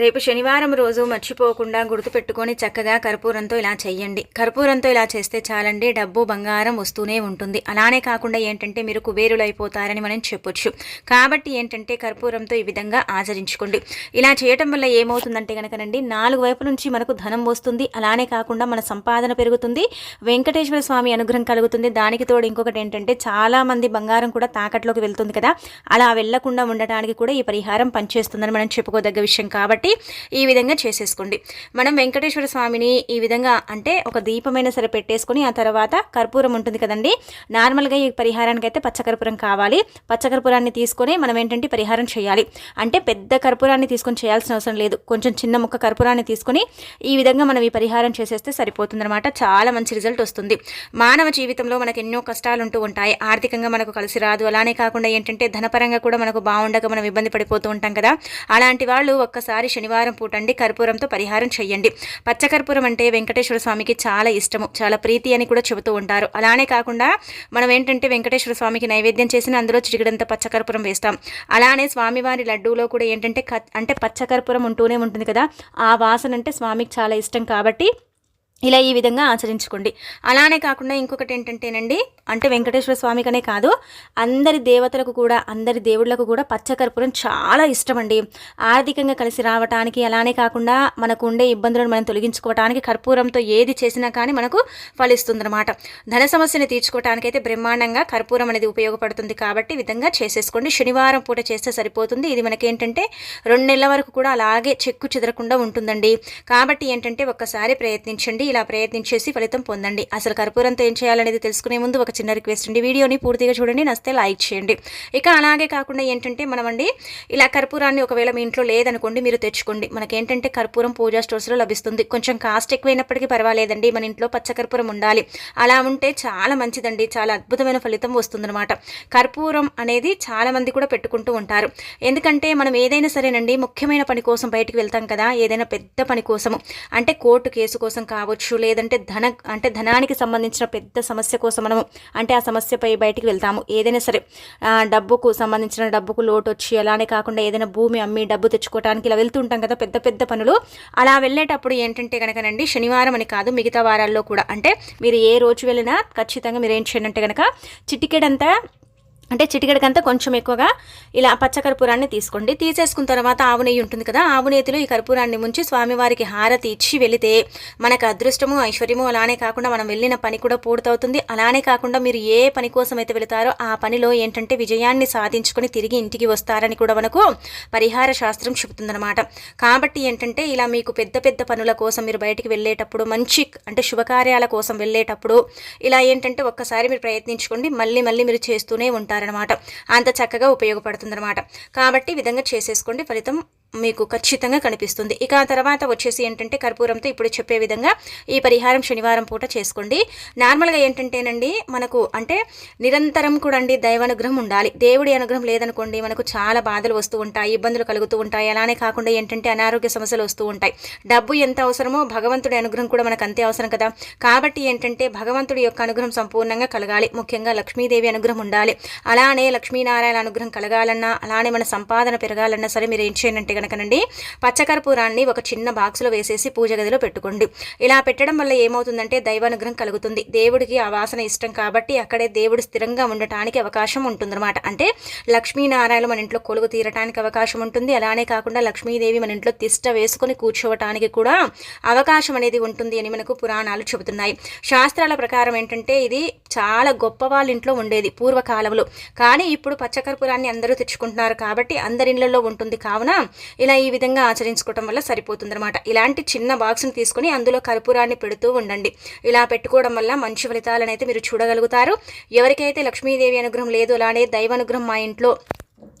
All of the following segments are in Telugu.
రేపు శనివారం రోజు మర్చిపోకుండా గుర్తుపెట్టుకొని చక్కగా కర్పూరంతో ఇలా చేయండి కర్పూరంతో ఇలా చేస్తే చాలండి డబ్బు బంగారం వస్తూనే ఉంటుంది. అలానే కాకుండా ఏంటంటే మీరు కుబేరులు అయిపోతారని మనం చెప్పొచ్చు. కాబట్టి ఏంటంటే కర్పూరంతో ఈ విధంగా ఆచరించుకోండి. ఇలా చేయటం వల్ల ఏమవుతుందంటే కనుకనండి నాలుగు వైపు నుంచి మనకు ధనం వస్తుంది. అలానే కాకుండా మన సంపాదన పెరుగుతుంది. వెంకటేశ్వర స్వామి అనుగ్రహం కలుగుతుంది. దానికి తోడు ఇంకొకటి ఏంటంటే చాలామంది బంగారం కూడా తాకట్లోకి వెళ్తుంది కదా. అలా వెళ్ళకుండా ఉండటానికి కూడా ఈ పరిహారం పనిచేస్తుందని మనం చెప్పుకోదగ్గ విషయం. కాబట్టి ఈ విధంగా చేసేసుకోండి. మనం వెంకటేశ్వర స్వామిని ఈ విధంగా అంటే ఒక దీపమైనా సరే పెట్టేసుకొని ఆ తర్వాత కర్పూరం ఉంటుంది కదండి. నార్మల్గా ఈ పరిహారానికి అయితే పచ్చకర్పూరం కావాలి. పచ్చకర్పూరాన్ని తీసుకొని మనం ఏంటంటే పరిహారం చేయాలి. అంటే పెద్ద కర్పూరాన్ని తీసుకొని చేయాల్సిన అవసరం లేదు. కొంచెం చిన్న ముక్క కర్పూరాన్ని తీసుకొని ఈ విధంగా మనం ఈ పరిహారం చేసేస్తే సరిపోతుందన్నమాట. చాలా మంచి రిజల్ట్ వస్తుంది. మానవ జీవితంలో మనకు ఎన్నో కష్టాలు ఉంటూ ఉంటాయి. ఆర్థికంగా మనకు కలిసి రాదు. అలానే కాకుండా ఏంటంటే ధనపరంగా కూడా మనకు బాగుండక మనం ఇబ్బంది పడిపోతూ ఉంటాం కదా. అలాంటి వాళ్ళు ఒక్కసారి శనివారం పూటండి కర్పూరంతో పరిహారం చేయండి పచ్చకర్పూరం అంటే వెంకటేశ్వర స్వామికి చాలా ఇష్టము చాలా ప్రీతి అని కూడా చెబుతూ ఉంటారు. అలానే కాకుండా మనం ఏంటంటే వెంకటేశ్వర స్వామికి నైవేద్యం చేసిన అందులో చిటికడంత పచ్చకర్పూరం వేస్తాం. అలానే స్వామివారి లడ్డూలో కూడా ఏంటంటే అంటే పచ్చకర్పూరం ఉంటూనే ఉంటుంది కదా ఆ వాసన అంటే స్వామికి చాలా ఇష్టం కాబట్టి ఇలా ఈ విధంగా ఆచరించుకోండి. అలానే కాకుండా ఇంకొకటి ఏంటంటేనండి అంటే వెంకటేశ్వర స్వామికనే కాదు అందరి దేవతలకు కూడా అందరి దేవుళ్ళకు కూడా పచ్చకర్పూరం చాలా ఇష్టం అండి ఆర్థికంగా కలిసి రావటానికి అలానే కాకుండా మనకు ఉండే ఇబ్బందులను మనం తొలగించుకోవటానికి కర్పూరంతో ఏది చేసినా కానీ మనకు ఫలిస్తుందన్నమాట. ధన సమస్యని తీర్చుకోవటానికైతే బ్రహ్మాండంగా కర్పూరం అనేది ఉపయోగపడుతుంది కాబట్టి విధంగా చేసేసుకోండి. శనివారం పూట చేస్తే సరిపోతుంది. ఇది మనకేంటంటే రెండు నెలల వరకు కూడా అలాగే చెక్కు చెదరకుండా ఉంటుందండి. కాబట్టి ఏంటంటే ఒక్కసారి ప్రయత్నించండి. ఇలా ప్రయత్నించేసి ఫలితం పొందండి. అసలు కర్పూరంతో ఏం చేయాలనేది తెలుసుకునే ముందు ఒక చిన్న రిక్వెస్ట్ అండి. వీడియోని పూర్తిగా చూడండి నస్తే లైక్ చేయండి. ఇక అలాగే కాకుండా ఏంటంటే మనమండి ఇలా కర్పూరాన్ని ఒకవేళ మీ ఇంట్లో లేదనుకోండి మీరు తెచ్చుకోండి. మనకేంటంటే కర్పూరం పూజా స్టోర్స్లో లభిస్తుంది. కొంచెం కాస్ట్ ఎక్కువైనప్పటికీ పర్వాలేదండి. మన ఇంట్లో పచ్చకర్పూరం ఉండాలి. అలా ఉంటే చాలా మంచిదండి. చాలా అద్భుతమైన ఫలితం వస్తుందన్నమాట. కర్పూరం అనేది చాలా మంది కూడా పెట్టుకుంటూ ఉంటారు. ఎందుకంటే మనం ఏదైనా సరేనండి ముఖ్యమైన పని కోసం బయటికి వెళ్తాం కదా ఏదైనా పెద్ద పని కోసము. అంటే కోర్టు కేసు కోసం కావచ్చు లేదంటే ధన అంటే ధనానికి సంబంధించిన పెద్ద సమస్య కోసం మనము అంటే ఆ సమస్యపై బయటికి వెళ్తాము. ఏదైనా సరే డబ్బుకు సంబంధించిన డబ్బుకు లోటు వచ్చి అలానే కాకుండా ఏదైనా భూమి అమ్మి డబ్బు తెచ్చుకోవడానికి ఇలా వెళ్తుంటాం కదా పెద్ద పెద్ద పనులు. అలా వెళ్ళేటప్పుడు ఏంటంటే కనుకనండి శనివారం అని కాదు మిగతా వారాల్లో కూడా అంటే మీరు ఏ రోజు వెళ్ళినా ఖచ్చితంగా మీరు ఏం చేయండి అంటే కనుక చిటికెడంతా అంటే చిటికెడకంతా కొంచెం ఎక్కువగా ఇలా పచ్చకర్పూరాన్ని తీసుకోండి. తీసేసుకున్న తర్వాత ఆవు నెయ్యి ఉంటుంది కదా ఆవు నెయ్యిలో ఈ కర్పూరాన్ని ముంచి స్వామివారికి హారతి ఇచ్చి వెళితే మనకు అదృష్టము ఐశ్వర్యము అలానే కాకుండా మనం వెళ్ళిన పని కూడా పూర్తవుతుంది. అలానే కాకుండా మీరు ఏ పని కోసం అయితే వెళతారో ఆ పనిలో ఏంటంటే విజయాన్ని సాధించుకొని తిరిగి ఇంటికి వస్తారని కూడా మనకు పరిహార శాస్త్రం చెబుతుందన్నమాట. కాబట్టి ఏంటంటే ఇలా మీకు పెద్ద పెద్ద పనుల కోసం మీరు బయటికి వెళ్ళేటప్పుడు మంచి అంటే శుభకార్యాల కోసం వెళ్ళేటప్పుడు ఇలా ఏంటంటే ఒక్కసారి మీరు ప్రయత్నించుకోండి. మళ్ళీ మళ్ళీ మీరు చేస్తూనే ఉంటారు. చేస్తారనమాట అంత చక్కగా ఉపయోగపడుతుందన్నమాట. కాబట్టి విధంగా చేసేసుకోండి. ఫలితం మీకు ఖచ్చితంగా కనిపిస్తుంది. ఇక ఆ తర్వాత వచ్చేసి ఏంటంటే కర్పూరంతో ఇప్పుడు చెప్పే విధంగా ఈ పరిహారం శనివారం పూట చేసుకోండి. నార్మల్గా ఏంటంటేనండి మనకు అంటే నిరంతరం కూడా అండి దైవానుగ్రహం ఉండాలి. దేవుడి అనుగ్రహం లేదనుకోండి మనకు చాలా బాధలు వస్తూ ఉంటాయి ఇబ్బందులు కలుగుతూ ఉంటాయి. అలానే కాకుండా ఏంటంటే అనారోగ్య సమస్యలు వస్తూ ఉంటాయి. డబ్బు ఎంత అవసరమో భగవంతుడి అనుగ్రహం కూడా మనకు అంతే అవసరం కదా. కాబట్టి ఏంటంటే భగవంతుడి యొక్క అనుగ్రహం సంపూర్ణంగా కలగాలి. ముఖ్యంగా లక్ష్మీదేవి అనుగ్రహం ఉండాలి. అలానే లక్ష్మీనారాయణ అనుగ్రహం కలగాలన్నా అలానే మన సంపాదన పెరగాలన్నా సరే మీరు ఏం చేయనంటే అంటే కనుకనండి పచ్చకర్పూరాన్ని ఒక చిన్న బాక్స్లో వేసేసి పూజ గదిలో పెట్టుకోండి. ఇలా పెట్టడం వల్ల ఏమవుతుందంటే దైవానుగ్రహం కలుగుతుంది. దేవుడికి ఆ వాసన ఇష్టం కాబట్టి అక్కడే దేవుడు స్థిరంగా ఉండటానికి అవకాశం ఉంటుందన్నమాట. అంటే లక్ష్మీనారాయణ మన ఇంట్లో కొలుగు తీరటానికి అవకాశం ఉంటుంది. అలానే కాకుండా లక్ష్మీదేవి మన ఇంట్లో తిష్ట వేసుకొని కూర్చోవటానికి కూడా అవకాశం అనేది ఉంటుంది అని మనకు పురాణాలు చెబుతున్నాయి. శాస్త్రాల ప్రకారం ఏంటంటే ఇది చాలా గొప్ప వాళ్ళ ఇంట్లో ఉండేది పూర్వకాలంలో. కానీ ఇప్పుడు పచ్చకర్పూరాన్ని అందరూ తెచ్చుకుంటున్నారు కాబట్టి అందరి ఇళ్ళలో ఉంటుంది. కావున ఇలా ఈ విధంగా ఆచరించుకోవటం వల్ల సరిపోతుందన్నమాట. ఇలాంటి చిన్న బాక్స్ని తీసుకొని అందులో కర్పూరాన్ని పెడుతూ ఉండండి. ఇలా పెట్టుకోవడం వల్ల మంచి ఫలితాలను అయితే మీరు చూడగలుగుతారు. ఎవరికైతే లక్ష్మీదేవి అనుగ్రహం లేదు అలానే దైవ అనుగ్రహం మా ఇంట్లో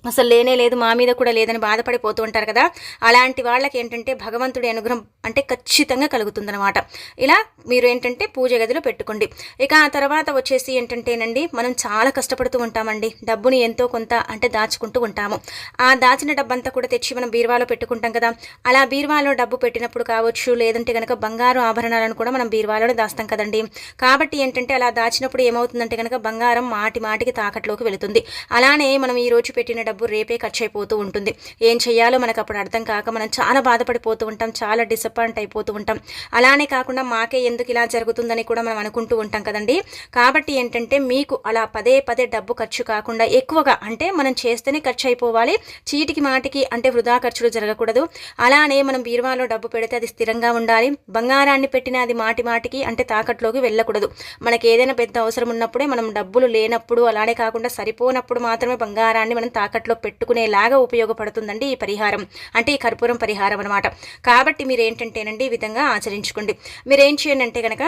అసలు లేనే లేదు మా మీద కూడా లేదని బాధపడిపోతూ ఉంటారు కదా. అలాంటి వాళ్ళకి ఏంటంటే భగవంతుడి అనుగ్రహం అంటే ఖచ్చితంగా కలుగుతుందనమాట ఇలా మీరు ఏంటంటే పూజ గదిలో పెట్టుకోండి. ఇక ఆ తర్వాత వచ్చేసి ఏంటంటేనండి మనం చాలా కష్టపడుతూ ఉంటామండి. డబ్బుని ఎంతో కొంత అంటే దాచుకుంటూ ఉంటాము. ఆ దాచిన డబ్బంతా కూడా తెచ్చి మనం బీరువాలో పెట్టుకుంటాం కదా. అలా బీరువాలో డబ్బు పెట్టినప్పుడు కావచ్చు లేదంటే కనుక బంగారు ఆభరణాలను కూడా మనం బీరువాలో దాస్తాం కదండి. కాబట్టి ఏంటంటే అలా దాచినప్పుడు ఏమవుతుందంటే కనుక బంగారం మాటి మాటికి తాకట్లోకి వెళుతుంది. అలానే మనం ఈరోజు పెట్టిన డబ్బు రేపే ఖర్చు అయిపోతూ ఉంటుంది. ఏం చేయాలో మనకు అప్పుడు అర్థం కాక మనం చాలా బాధపడిపోతూ ఉంటాం చాలా డిసప్పాయింట్ అయిపోతూ ఉంటాం. అలానే కాకుండా మాకే ఎందుకు ఇలా జరుగుతుందని కూడా మనం అనుకుంటూ ఉంటాం కదండి. కాబట్టి ఏంటంటే మీకు అలా పదే పదే డబ్బు ఖర్చు కాకుండా ఎక్కువగా అంటే మనం చేస్తేనే ఖర్చు అయిపోవాలి చీటికి మాటికి అంటే వృధా ఖర్చులు జరగకూడదు. అలానే మనం బీరువాలో డబ్బు పెడితే అది స్థిరంగా ఉండాలి. బంగారాన్ని పెట్టిన అది మాటి మాటికి అంటే తాకట్లోకి వెళ్ళకూడదు. మనకి ఏదైనా పెద్ద అవసరం ఉన్నప్పుడే మనం డబ్బులు లేనప్పుడు అలానే కాకుండా సరిపోనప్పుడు మాత్రమే బంగారాన్ని మనం తాకట్లో పెట్టుకునేలాగా ఉపయోగపడుతుందండి ఈ పరిహారం. అంటే ఈ కర్పూరం పరిహారం అనమాట కాబట్టి మీరు ఏంటంటేనండి ఈ విధంగా ఆచరించుకోండి. మీరేం చేయండి అంటే కనుక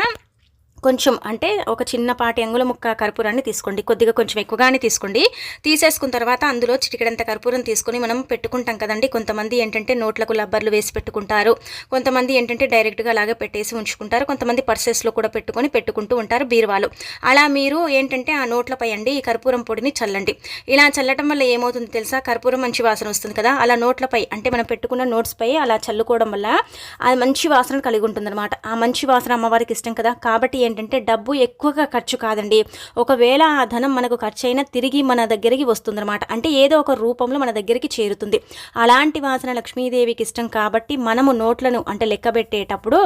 కొంచెం అంటే ఒక చిన్నపాటి అంగుల ముక్క కర్పూరాన్ని తీసుకోండి. కొద్దిగా కొంచెం ఎక్కువగానే తీసుకోండి. తీసేసుకున్న తర్వాత అందులో చిటికెడంత కర్పూరం తీసుకొని మనం పెట్టుకుంటాం కదండి. కొంతమంది ఏంటంటే నోట్లకు లబ్బర్లు వేసి పెట్టుకుంటారు. కొంతమంది ఏంటంటే డైరెక్ట్గా అలాగే పెట్టేసి ఉంచుకుంటారు. కొంతమంది పర్సెస్లో కూడా పెట్టుకొని పెట్టుకుంటూ ఉంటారు బీరువాలు. అలా మీరు ఏంటంటే ఆ నోట్లపై అండి ఈ కర్పూరం పొడిని చల్లండి. ఇలా చల్లటం వల్ల ఏమవుతుంది తెలుసా? కర్పూరం మంచి వాసన వస్తుంది కదా. అలా నోట్లపై అంటే మనం పెట్టుకున్న నోట్స్పై అలా చల్లుకోవడం వల్ల అది మంచి వాసన కలిగి ఉంటుంది ఆ మంచి వాసన అమ్మవారికి ఇష్టం కదా. కాబట్టి ఏంటంటే డబ్బు ఎక్కువగా ఖర్చు కాదండి. ఒకవేళ ఆ ధనం మనకు ఖర్చు అయినా తిరిగి మన దగ్గరికి వస్తుందన్నమాట. అంటే ఏదో ఒక రూపంలో మన దగ్గరికి చేరుతుంది. అలాంటి వాసన లక్ష్మీదేవికి ఇష్టం కాబట్టి మనము నోట్లను అంటే లెక్కబెట్టేటప్పుడు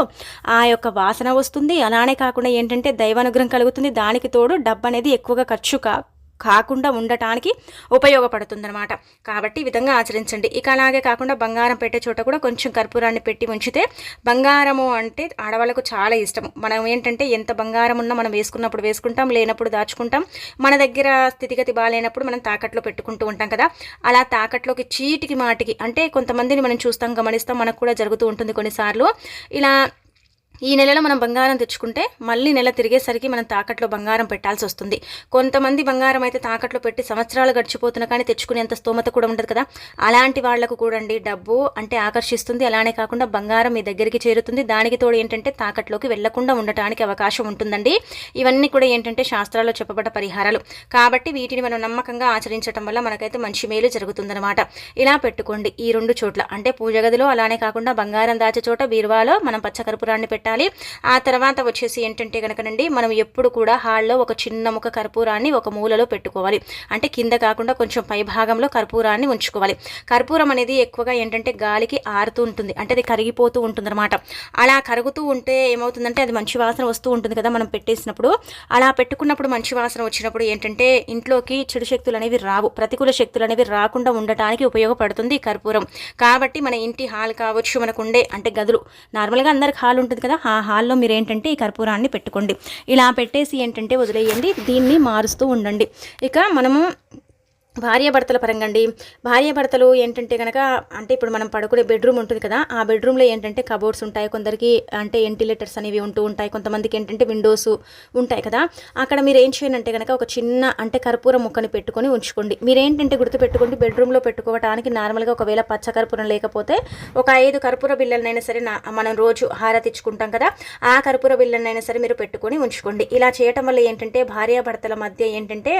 ఆ యొక్క వాసన వస్తుంది. అలానే కాకుండా ఏంటంటే దైవానుగ్రహం కలుగుతుంది. దానికి తోడు డబ్బు అనేది ఎక్కువగా ఖర్చు కా కాకుండా ఉండటానికి ఉపయోగపడుతుందన్నమాట. కాబట్టి ఈ విధంగా ఆచరించండి. ఇక అలాగే కాకుండా బంగారం పెట్టే చోట కూడా కొంచెం కర్పూరాన్ని పెట్టి ఉంచితే బంగారము అంటే ఆడవాళ్ళకు చాలా ఇష్టం మనం ఏంటంటే ఎంత బంగారం ఉన్నా మనం వేసుకున్నప్పుడు వేసుకుంటాం లేనప్పుడు దాచుకుంటాం. మన దగ్గర స్థితిగతి బాగాలేనప్పుడు మనం తాకట్లో పెట్టుకుంటూ ఉంటాం కదా. అలా తాకట్లోకి చీటికి మాటికి అంటే కొంతమందిని మనం చూస్తాం గమనిస్తాం మనకు కూడా జరుగుతూ ఉంటుంది కొన్నిసార్లు. ఇలా ఈ నెలలో మనం బంగారం తెచ్చుకుంటే మళ్ళీ నెల తిరిగేసరికి మనం తాకట్లో బంగారం పెట్టాల్సి వస్తుంది. కొంతమంది బంగారం అయితే తాకట్లో పెట్టి సంవత్సరాలు గడిచిపోతున్నా కానీ తెచ్చుకునేంత స్తోమత కూడా ఉండదు కదా. అలాంటి వాళ్ళకు కూడా అండి డబ్బు అంటే ఆకర్షిస్తుంది. అలానే కాకుండా బంగారం మీ దగ్గరికి చేరుతుంది. దానికి తోడు ఏంటంటే తాకట్లోకి వెళ్ళకుండా ఉండటానికి అవకాశం ఉంటుందండి. ఇవన్నీ కూడా ఏంటంటే శాస్త్రాల్లో చెప్పబడ్డ పరిహారాలు. కాబట్టి వీటిని మనం నమ్మకంగా ఆచరించడం వల్ల మనకైతే మంచి మేలు జరుగుతుందన్నమాట. ఇలా పెట్టుకోండి ఈ రెండు చోట్ల. అంటే పూజ గదిలో అలానే కాకుండా బంగారం దాచే చోట బీరువాలో మనం పచ్చకర్పూరాన్ని పెట్టి పెట్టాలి. ఆ తర్వాత వచ్చేసి ఏంటంటే కనుకనండి మనం ఎప్పుడు కూడా హాల్లో ఒక చిన్న ముఖ కర్పూరాన్ని ఒక మూలలో పెట్టుకోవాలి. అంటే కింద కాకుండా కొంచెం పై భాగంలో కర్పూరాన్ని ఉంచుకోవాలి. కర్పూరం అనేది ఎక్కువగా ఏంటంటే గాలికి ఆరుతూ ఉంటుంది. అంటే అది కరిగిపోతూ ఉంటుందన్నమాట. అలా కరుగుతూ ఉంటే ఏమవుతుందంటే అది మంచి వాసన వస్తూ ఉంటుంది కదా మనం పెట్టేసినప్పుడు. అలా పెట్టుకున్నప్పుడు మంచి వాసన వచ్చినప్పుడు ఏంటంటే ఇంట్లోకి చెడు శక్తులు అనేవి రావు. ప్రతికూల శక్తులు అనేవి రాకుండా ఉండటానికి ఉపయోగపడుతుంది కర్పూరం. కాబట్టి మన ఇంటి హాల్ కావచ్చు మనకు ఉండే అంటే గదులు. నార్మల్గా అందరికి హాల్ ఉంటుంది కదా ఆ హాల్లో మీరు ఏంటంటే ఈ కర్పూరాన్ని పెట్టుకోండి. ఇలా పెట్టేసి ఏంటంటే వదిలేయండి. దీన్ని మారుస్తూ ఉండండి. ఇక మనము భార్యాభర్తల పరంగా అండి భార్యాభర్తలు ఏంటంటే కనుక అంటే ఇప్పుడు మనం పడుకునే బెడ్రూమ్ ఉంటుంది కదా ఆ బెడ్రూమ్లో ఏంటంటే కబోర్డ్స్ ఉంటాయి కొందరికి అంటే వెంటిలేటర్స్ అనేవి ఉంటూ ఉంటాయి. కొంతమందికి ఏంటంటే విండోస్ ఉంటాయి కదా అక్కడ మీరు ఏం చేయనంటే కనుక ఒక చిన్న అంటే కర్పూరం ముక్కని పెట్టుకొని ఉంచుకోండి. మీరు ఏంటంటే గుర్తుపెట్టుకోండి బెడ్రూమ్లో పెట్టుకోవడానికి నార్మల్గా ఒకవేళ పచ్చ కర్పూరం లేకపోతే ఒక ఐదు కర్పూర బిల్లలనైనా సరే మనం రోజు హారతిచ్చుకుంటాం కదా ఆ కర్పూర బిల్లలనైనా సరే మీరు పెట్టుకొని ఉంచుకోండి. ఇలా చేయటం వల్ల ఏంటంటే భార్యాభర్తల మధ్య ఏంటంటే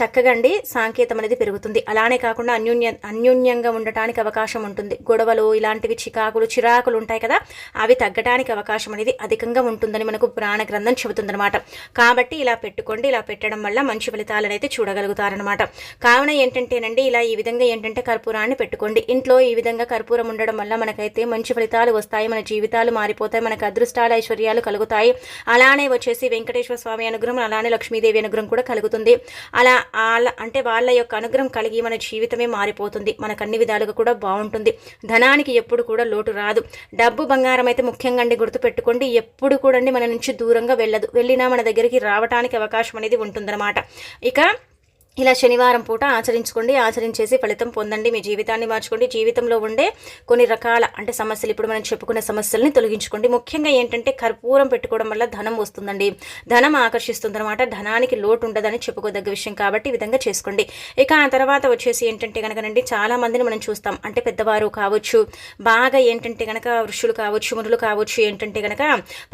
చక్కగా అండి సాంకేతం అనేది అనేది పెరుగుతుంది. అలానే కాకుండా అన్యోన్య అన్యోన్యంగా ఉండటానికి అవకాశం ఉంటుంది. గొడవలు ఇలాంటివి చికాకులు చిరాకులు ఉంటాయి కదా అవి తగ్గడానికి అవకాశం అనేది అధికంగా ఉంటుందని మనకు పురాణ గ్రంథం చెబుతుందనమాట కాబట్టి ఇలా పెట్టుకోండి ఇలా పెట్టడం వల్ల మంచి ఫలితాలను అయితే చూడగలుగుతారనమాట కావున ఏంటంటేనండి ఇలా ఈ విధంగా ఏంటంటే కర్పూరాన్ని పెట్టుకోండి. ఇంట్లో ఈ విధంగా కర్పూరం ఉండడం వల్ల మనకైతే మంచి ఫలితాలు వస్తాయి. మన జీవితాలు మారిపోతాయి. మనకు అదృష్టాలు ఐశ్వర్యాలు కలుగుతాయి. అలానే వచ్చేసి వెంకటేశ్వర స్వామి అనుగ్రహం అలానే లక్ష్మీదేవి అనుగ్రహం కూడా కలుగుతుంది. అలా అంటే వాళ్ళ యొక్క అనుగ్రహం కలిగి మన జీవితమే మారిపోతుంది. మనకు అన్ని విధాలుగా కూడా బాగుంటుంది. ధనానికి ఎప్పుడు కూడా లోటు రాదు. డబ్బు బంగారం అయితే ముఖ్యంగా అండి గుర్తుపెట్టుకోండి. ఎప్పుడు కూడా అండి మన నుంచి దూరంగా వెళ్ళదు. వెళ్ళినా మన దగ్గరికి రావడానికి అవకాశం అనేది ఉంటుందన్నమాట. ఇక ఇలా శనివారం పూట ఆచరించుకోండి ఆచరించేసి ఫలితం పొందండి మీ జీవితాన్ని మార్చుకోండి. జీవితంలో ఉండే కొన్ని రకాల అంటే సమస్యలు ఇప్పుడు మనం చెప్పుకున్న సమస్యల్ని తొలగించుకోండి. ముఖ్యంగా ఏంటంటే కర్పూరం పెట్టుకోవడం వల్ల ధనం వస్తుందండి. ధనం ఆకర్షిస్తుంది అనమాట ధనానికి లోటు ఉండదని చెప్పుకోదగ్గ విషయం కాబట్టి ఈ విధంగా చేసుకోండి. ఇక ఆ తర్వాత వచ్చేసి ఏంటంటే కనుకనండి చాలా మందిని మనం చూస్తాం. అంటే పెద్దవారు కావచ్చు బాగా ఏంటంటే కనుక వృషులు కావచ్చు మునులు కావచ్చు ఏంటంటే కనుక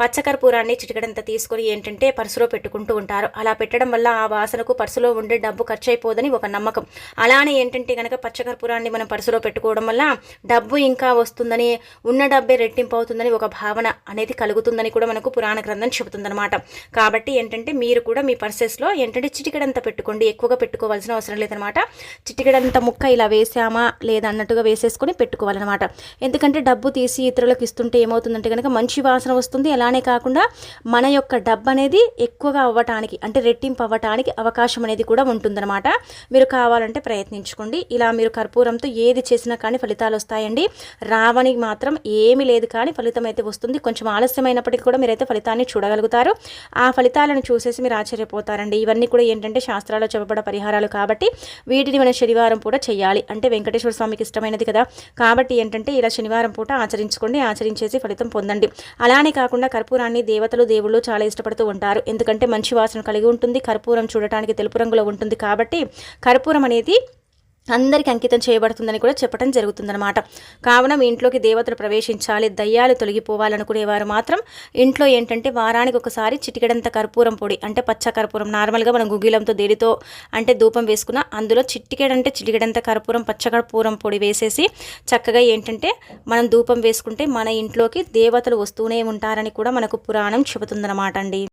పచ్చకర్పూరాన్ని చిటికడంత తీసుకొని ఏంటంటే పర్సులో పెట్టుకుంటూ ఉంటారు. అలా పెట్టడం వల్ల ఆ వాసనకు పర్సులో ఉండే డబ్బు ఖర్చు అయిపోదని ఒక నమ్మకం. అలానే ఏంటంటే కనుక పచ్చకర్పూరాన్ని మనం పర్సులో పెట్టుకోవడం వల్ల డబ్బు ఇంకా వస్తుందని ఉన్న డబ్బే రెట్టింపు అవుతుందని ఒక భావన అనేది కలుగుతుందని కూడా మనకు పురాణ గ్రంథం చెబుతుందన్నమాట. కాబట్టి ఏంటంటే మీరు కూడా మీ పర్సెస్లో ఏంటంటే చిటికెడంత పెట్టుకోండి ఎక్కువగా పెట్టుకోవాల్సిన అవసరం లేదనమాట చిటికెడంత ముక్క ఇలా వేసామా లేదా అన్నట్టుగా వేసేసుకొని పెట్టుకోవాలన్నమాట. ఎందుకంటే డబ్బు తీసి ఇతరులకు ఇస్తుంటే ఏమవుతుందంటే కనుక మంచి వాసన వస్తుంది. అలానే కాకుండా మన యొక్క డబ్బు అనేది ఎక్కువగా అవ్వటానికి అంటే రెట్టింపు అవ్వటానికి అవకాశం అనేది కూడా ఉంటుంది అనమాట మీరు కావాలంటే ప్రయత్నించుకోండి. ఇలా మీరు కర్పూరంతో ఏది చేసినా కానీ ఫలితాలు వస్తాయండి. రావని మాత్రం ఏమీ లేదు కానీ ఫలితం అయితే వస్తుంది. కొంచెం ఆలస్యమైనప్పటికీ కూడా మీరైతే ఫలితాన్ని చూడగలుగుతారు. ఆ ఫలితాలను చూసేసి మీరు ఆశ్చర్యపోతారండి. ఇవన్నీ కూడా ఏంటంటే శాస్త్రాల్లో చెప్పబడ పరిహారాలు కాబట్టి వీటిని మనం శనివారం పూట చేయాలి అంటే వెంకటేశ్వర స్వామికి ఇష్టమైనది కదా. కాబట్టి ఏంటంటే ఇలా శనివారం పూట ఆచరించుకోండి. ఆచరించేసి ఫలితం పొందండి. అలానే కాకుండా కర్పూరాన్ని దేవతలు దేవుళ్ళు చాలా ఇష్టపడుతూ ఉంటారు. ఎందుకంటే మంచి వాసన కలిగి ఉంటుంది. కర్పూరం చూడటానికి తెలుపు రంగులో ఉంటుంది కాబట్టి కర్పూరం అనేది అందరికి అంకితం చేయబడుతుందని కూడా చెప్పడం జరుగుతుందన్నమాట. కావున మీ ఇంట్లోకి దేవతలు ప్రవేశించాలి దయ్యాలు తొలగిపోవాలనుకునేవారు మాత్రం ఇంట్లో ఏంటంటే వారానికి ఒకసారి చిటికెడంత కర్పూరం పొడి అంటే పచ్చ కర్పూరం నార్మల్గా మనం గుగ్గిలంతో దేడితో అంటే ధూపం వేసుకున్న అందులో చిటికెడంటే చిటికెడంత కర్పూరం పచ్చ కర్పూరం పొడి వేసేసి చక్కగా ఏంటంటే మనం ధూపం వేసుకుంటే మన ఇంట్లోకి దేవతలు వస్తూనే ఉంటారని కూడా మనకు పురాణం చెబుతుందన్నమాట అండి.